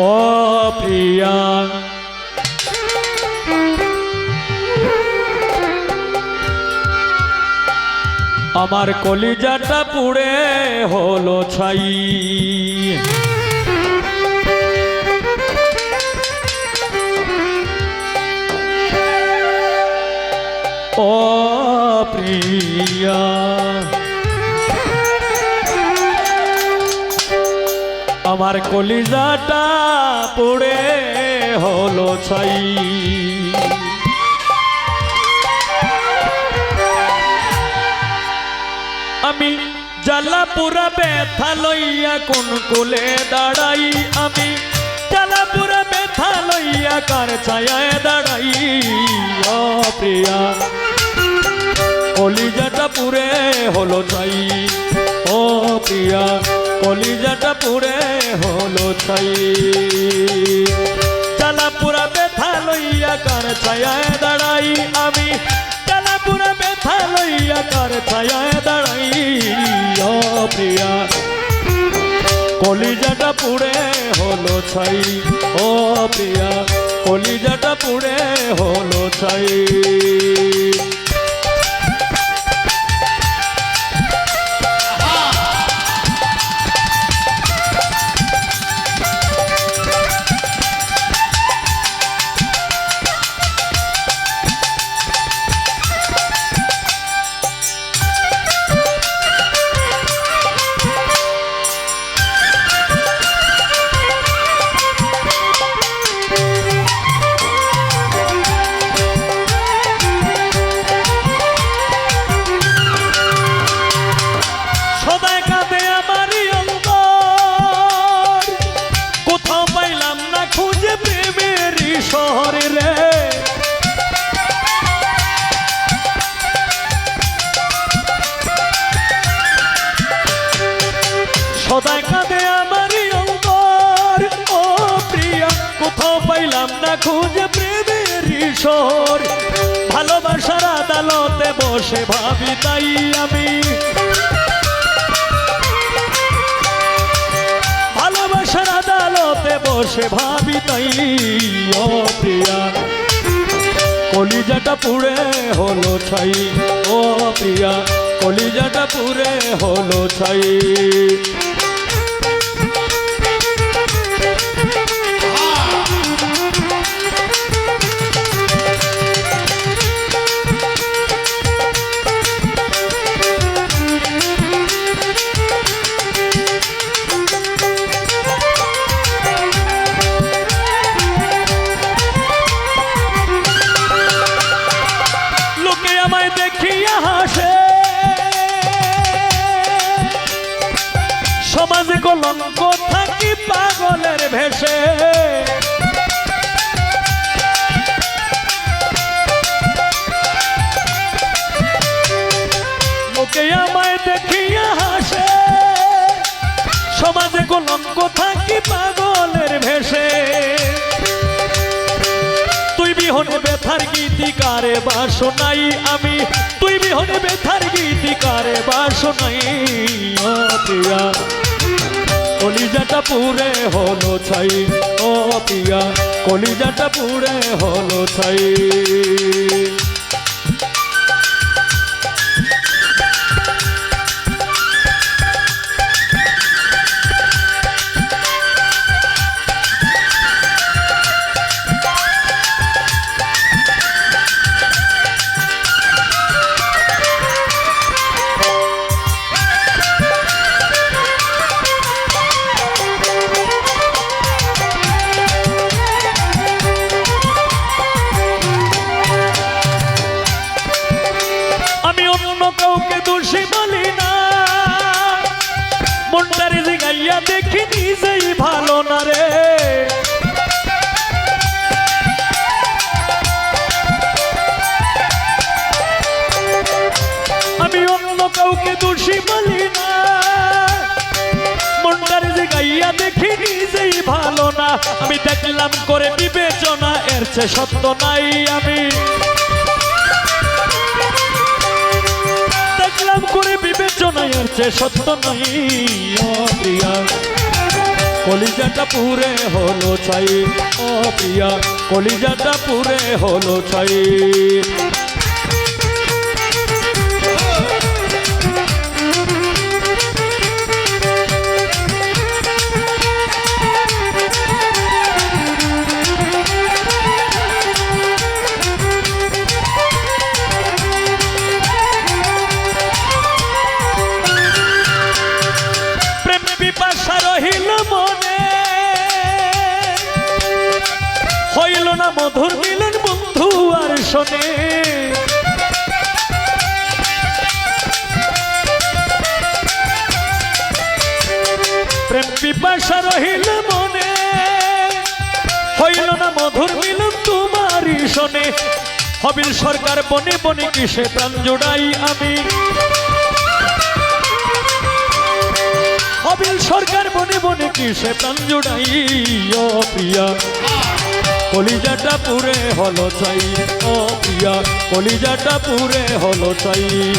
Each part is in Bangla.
ও আমার কলিজাটা পুড়ে হলো ছাই। ও প্রিয়া। আমার কলিজাটা পুড়ে হলো ছাই। আমি জ্বালাপুরা ব্যথা লইয়া কোন কোলে দাঁড়াই। আমি জ্বালাপুরা ব্যথা লইয়া কার ছায়ায় দাঁড়াই। প্রিয়া, কলিজাটা পুরে হলো ছাই। ও প্রিয়া কলিজাটা পুরে হলো ছাই। জ্বালাপুরা ব্যথা লইয়া কার ছায়ায় দাঁড়াই আমি? জ্বালাপুরা ব্যথা লইয়া কার ছায়ায় দাঁড়াই প্রিয়া। কলিজাটা পুড়ে হলো ছাই, ও প্রিয়া। কলিজাটা পুড়ে হলো ছাই। শহরে রে। সদায় কাঁদে আমারই অন্তর। ও প্রিয়া, কোথাও পাইলাম না খুঁজে প্রেমের শহর ভালোবাসার আদালতে বসে ভাবি তাই আমি। বসে ভাবি তাই প্রিয়া। কলিজাটা পুরে হলো ছাই ও প্রিয়া। কলিজাটা পুরে হলো ছাই। কলঙ্ক থাকি পাগলের ভেসে লোকে আমায় দেখিয়া হাসে। সমাজে কলঙ্ক থাকি পাগলের ভেসে তুই বিহনে ব্যথার গীতিকারে বাসনাই আমি। তুই বিহনে ব্যথার গীতিকারে ও প্রিয়া। কলিজাটা পুরে হলো ছাই। ও পিয়া কলিজাটা পুরে হলো ছাই। দোষী বলি না। মনটারে জিগাইয়া দেখি নিজেই ভালো না রে। আমি অন্য কাউকে দোষী বলি না। মনটারে জিগাইয়া দেখি নিজেই ভালো না। আমি দেখলাম করে বিবেচনা, এর চেয়ে সত্য নাই আমি। দেখলাম করে বিবেচনায় চেয়ে সত্য নাই প্রিয়া। কলিজাটা পুরে হলো ছাই ও প্রিয়া। কলিজাটা পুরে হলো ছাই মধুর মিলন বন্ধু আর শোনে। প্রেম পিপাসা রহিল মনে। হইল না মধুর মিলন তোমারই শোনে। হবিল সরকার বনে বনে কিসে প্রাণ জোড়াই আমি। অবিল সরকার বনে বনে কিসে প্রাণ জোড়াই প্রিয়া। কলিজাটা পুরে হলো চাই। ও প্রিয়া, কলিজাটা পুরে হলো চাই।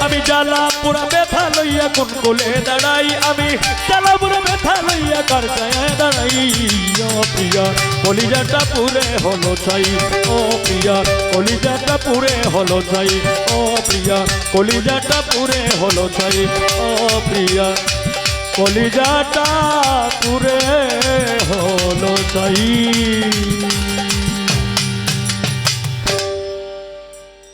আমি জ্বালা পুরা ব্যথা লইয়া কোন কোলে দাঁড়াই? আমি জ্বালা পুরা ব্যথা লইয়া কার চায় দাঁড়াই? ও প্রিয়া, কলিজাটা পুরে হলো চাই। ও প্রিয়া, কলিজাটা পুরে হলো চাই। ও প্রিয়া, কলিজাটা পুরে হলো চাই। ও প্রিয়া কলিজাটা পুরে হলো চাই।